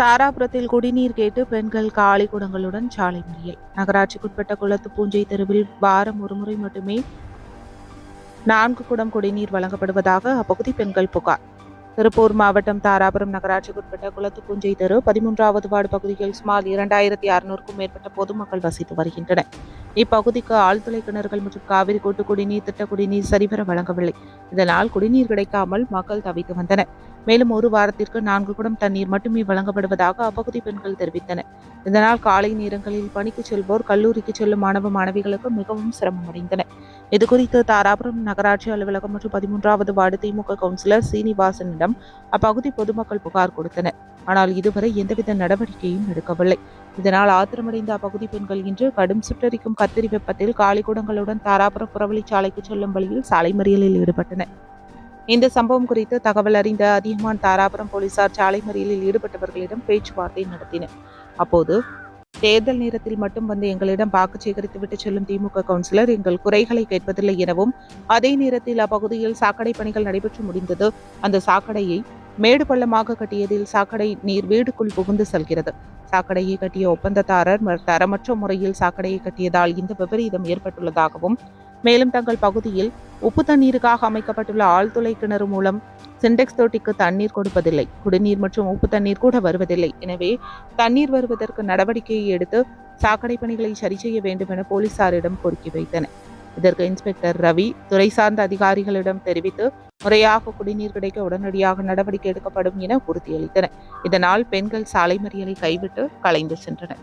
தாராபுரத்தில் குடிநீர் கேட்டு பெண்கள் காலி குடங்களுடன் சாலை மறியல். நகராட்சிக்குட்பட்ட குளத்து பூஞ்சை தெருவில் வாரம் ஒருமுறை மட்டுமே நான்கு குடம் குடிநீர் வழங்கப்படுவதாக அப்பகுதி பெண்கள் புகார். திருப்பூர் மாவட்டம் தாராபுரம் நகராட்சிக்குட்பட்ட குளத்து பூஞ்சை தெரு பதிமூன்றாவது வார்டு பகுதியில் சுமார் இரண்டாயிரத்தி அறுநூறுக்கும் மேற்பட்ட பொதுமக்கள் வசித்து வருகின்றனர். இப்பகுதிக்கு ஆழ்துளை கிணறுகள் மற்றும் காவிரி கூட்டு குடிநீர் திட்ட குடிநீர் சரிவர வழங்கவில்லை. இதனால் குடிநீர் கிடைக்காமல் மக்கள் தவித்து வந்தனர். மேலும் ஒரு வாரத்திற்கு நான்கு குடம் தண்ணீர் மட்டுமே வழங்கப்படுவதாக அப்பகுதி பெண்கள் தெரிவித்தனர். இதனால் காலை நேரங்களில் பணிக்கு செல்வோர் கல்லூரிக்கு செல்லும் மாணவ மாணவிகளுக்கு மிகவும் சிரமம் அடைந்தனர். இதுகுறித்து தாராபுரம் நகராட்சி அலுவலகம் மற்றும் பதிமூன்றாவது வார்டு திமுக கவுன்சிலர் சீனிவாசனிடம் அப்பகுதி பொதுமக்கள் புகார் கொடுத்தனர். ஆனால் இதுவரை எந்தவித நடவடிக்கையும் எடுக்கவில்லை. இதனால் ஆத்திரமடைந்த அப்பகுதி பெண்கள் இன்று கடும் சுட்டரிக்கும் கத்திரி வெப்பத்தில் காலிக்குடங்களுடன் தாராபுரம் புறவழிச்சாலைக்கு செல்லும் வழியில் சாலை மறியலில் ஈடுபட்டனர். இந்த சம்பவம் குறித்து தகவல் அறிந்த அதிகமான் தாராபுரம் போலீசார் சாலை மறியலில் ஈடுபட்டவர்களிடம் பேச்சுவார்த்தை நடத்தினர். அப்போது தேர்தல் நேரத்தில் மட்டும் வந்து எங்களிடம் வாக்கு சேகரித்துவிட்டு செல்லும் திமுக கவுன்சிலர் எங்கள் குறைகளை கேட்பதில்லை எனவும் அதே நேரத்தில் அப்பகுதியில் சாக்கடை பணிகள் நடைபெற்று முடிந்தது. அந்த சாக்கடையை மேடு பள்ளமாக கட்டியதில் சாக்கடை நீர் வீடுக்குள் புகுந்து செல்கிறது. சாக்கடையை கட்டிய ஒப்பந்ததாரர் தரமற்ற முறையில் சாக்கடையை கட்டியதால் இந்த விபரீதம் ஏற்பட்டுள்ளதாகவும் மேலும் தங்கள் பகுதியில் உப்பு தண்ணீருக்காக அமைக்கப்பட்டுள்ள ஆழ்துளை கிணறு மூலம் சிண்டெக்ஸ் தொட்டிக்கு தண்ணீர் கொடுப்பதில்லை. குடிநீர் மற்றும் உப்பு தண்ணீர் கூட வருவதில்லை. எனவே தண்ணீர் வருவதற்கு நடவடிக்கையை எடுத்து சாக்கடை பணிகளை சரி செய்ய வேண்டும் என போலீசாரிடம் கோரிக்கை வைத்தனர். இதற்கு இன்ஸ்பெக்டர் ரவி துறை சார்ந்த அதிகாரிகளிடம் தெரிவித்து முறையாக குடிநீர் கிடைக்க உடனடியாக நடவடிக்கை எடுக்கப்படும் என உறுதியளித்தனர் இதனால் பெண்கள் சாலை மறியலை கைவிட்டு கலைந்து சென்றனர்.